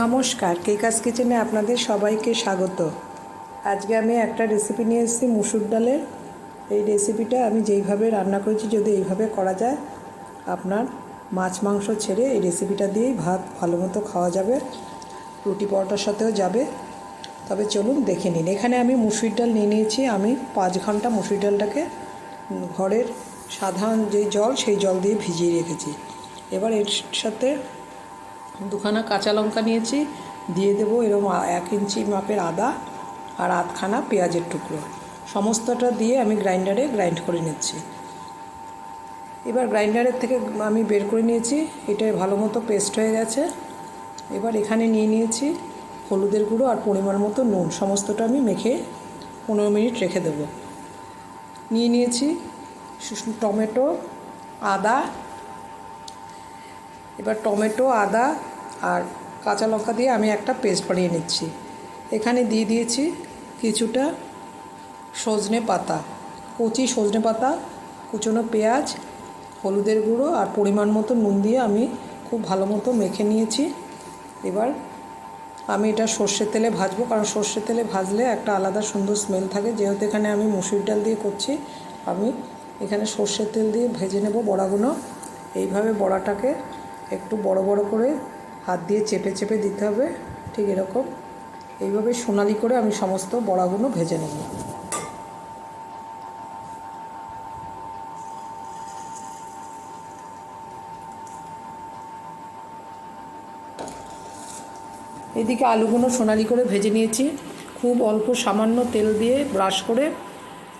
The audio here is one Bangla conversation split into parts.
নমস্কার কেকাস কিচেনে আপনাদের সবাইকে স্বাগত। আজকে আমি একটা রেসিপি নিয়ে এসেছি, মুসুর ডালের। এই রেসিপিটা আমি যেইভাবে রান্না করেছি, যদি এইভাবে করা যায়, আপনার মাছ, মাংস ছেড়ে এই রেসিপিটা দিয়েই ভাত ভালো মতো খাওয়া যাবে, রুটি পরোটার সাথেও যাবে। তবে চলুন দেখে নিন। এখানে আমি মুসুর ডাল নিয়ে নিয়েছি। আমি পাঁচ ঘণ্টা মুসুর ডালটাকে ঘরের সাধারণ যে জল, সেই জল দিয়ে ভিজিয়ে রেখেছি। এবার এর সাথে দুখানা কাঁচা লঙ্কা নিয়েছি, দিয়ে দেবো এরকম এক ইঞ্চি মাপের আদা আর আধখানা পেঁয়াজের টুকরো। সমস্তটা দিয়ে আমি গ্রাইন্ডারে গ্রাইন্ড করে নিচ্ছি। এবার গ্রাইন্ডারের থেকে আমি বের করে নিয়েছি এটা ভালো মতো পেস্ট হয়ে গেছে। এবার এখানে নিয়ে নিয়েছি হলুদের গুঁড়ো আর পরিমাণ মতো নুন, সমস্তটা আমি মেখে পনেরো মিনিট রেখে দেবো। নিয়ে নিয়েছি টমেটো, আদা, এবার টমেটো, আদা আর কাঁচা লঙ্কা দিয়ে আমি একটা পেস্ট বানিয়ে নিচ্ছি। এখানে দিয়ে দিয়েছি কিছুটা সজনে পাতা, কচি সজনে পাতা, কুচনো পেঁয়াজ, হলুদের গুঁড়ো আর পরিমাণ মতো নুন দিয়ে আমি খুব ভালো মতো মেখে নিয়েছি। এবার আমি এটা সর্ষের তেলে ভাজবো, কারণ সর্ষের তেলে ভাজলে একটা আলাদা সুন্দর স্মেল থাকে। যেহেতু এখানে আমি মুসুর ডাল দিয়ে করছি, আমি এখানে সর্ষের তেল দিয়ে ভেজে নেব বড়াগুলো। এইভাবে বড়াটাকে একটু বড় বড় করে হাত দিয়ে চেপে চেপে দিতে হবে, ঠিক এরকম। এইভাবে সোনালি করে আমি সমস্ত বড়াগুলো ভেজে নেব। এদিকে আলুগুলো সোনালি করে ভেজে নিয়েছি। খুব অল্প সামান্য তেল দিয়ে ব্রাশ করে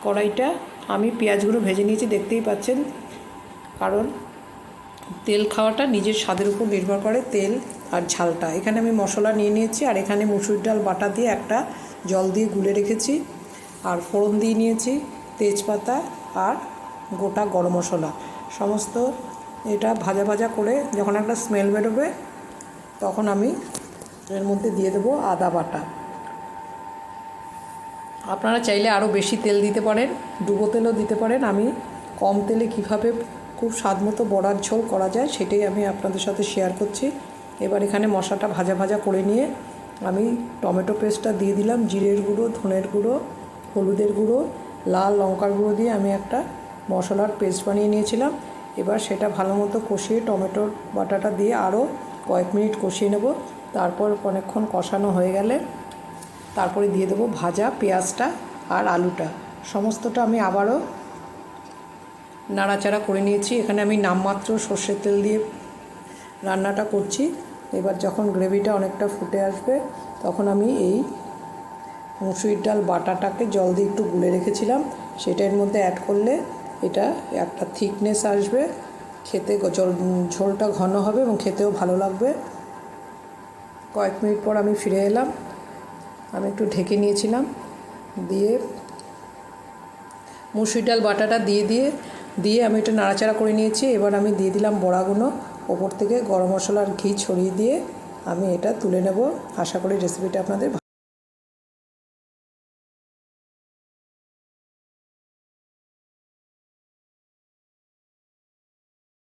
কড়াইটা আমি পেঁয়াজগুলো ভেজে নিয়েছি, দেখতেই পাচ্ছেন। কারণ তেল খাওয়াটা নিজের স্বাদের উপর নির্ভর করে তেল আর ঝালটা। এখানে আমি মশলা নিয়ে নিয়েছি আর এখানে মুসুর ডাল, বাটা দিয়ে একটা জল দিয়ে গুলে রেখেছি। আর ফোড়ন দিয়ে নিয়েছি তেজপাতা আর গোটা গরম মশলা। সমস্ত এটা ভাজা ভাজা করে যখন একটা স্মেল বেরোবে, তখন আমি এর মধ্যে দিয়ে দেবো আদা বাটা। আপনারা চাইলে আরও বেশি তেল দিতে পারেন, ডুবো তেলও দিতে পারেন। আমি কম তেলে কীভাবে খুব স্বাদ মতো বড়ার ঝোল করা যায়, সেটাই আমি আপনাদের সাথে শেয়ার করছি। এবার এখানে মশলাটা ভাজা ভাজা করে নিয়ে আমি টমেটো পেস্টটা দিয়ে দিলাম, জিরের গুঁড়ো, ধনের গুঁড়ো, হলুদের গুঁড়ো, লাল লঙ্কার গুঁড়ো দিয়ে আমি একটা মশলার পেস্ট বানিয়ে নিয়েছিলাম। এবার সেটা ভালো মতো কষিয়ে টমেটোর বাটাটা দিয়ে আরও কয়েক মিনিট কষিয়ে নেব। তারপর অনেকক্ষণ কষানো হয়ে গেলে তারপরে দিয়ে দেবো ভাজা পেঁয়াজটা আর আলুটা। সমস্তটা আমি আবারও নাড়াচাড়া করে নিয়েছি। এখানে আমি নামমাত্র সর্ষের তেল দিয়ে রান্নাটা করছি। এবার যখন গ্রেভিটা অনেকটা ফুটে আসবে, তখন আমি এই মুসুরির ডাল বাটাটাকে জল দিয়ে একটু গুলে রেখেছিলাম। সেটা এর মধ্যে অ্যাড করলে এটা একটা থিকনেস আসবে। খেতে জল ঝোলটা ঘন হবে এবং খেতেও ভালো লাগবে। কয়েক মিনিট পর আমি ফিরে এলাম। আমি একটু ঢেকে নিয়েছিলাম। দিয়ে মুসুর ডাল বাটাটা দিয়ে দিয়ে দিয়ে আমি এটা নাড়াচাড়া করে নিয়েছি। এবার আমি দিয়ে দিলাম বড়াগুলো। ওপর থেকে গরম মশলা আর ঘি ছড়িয়ে দিয়ে আমি এটা তুলে নেব। আশা করি রেসিপিটা আপনাদের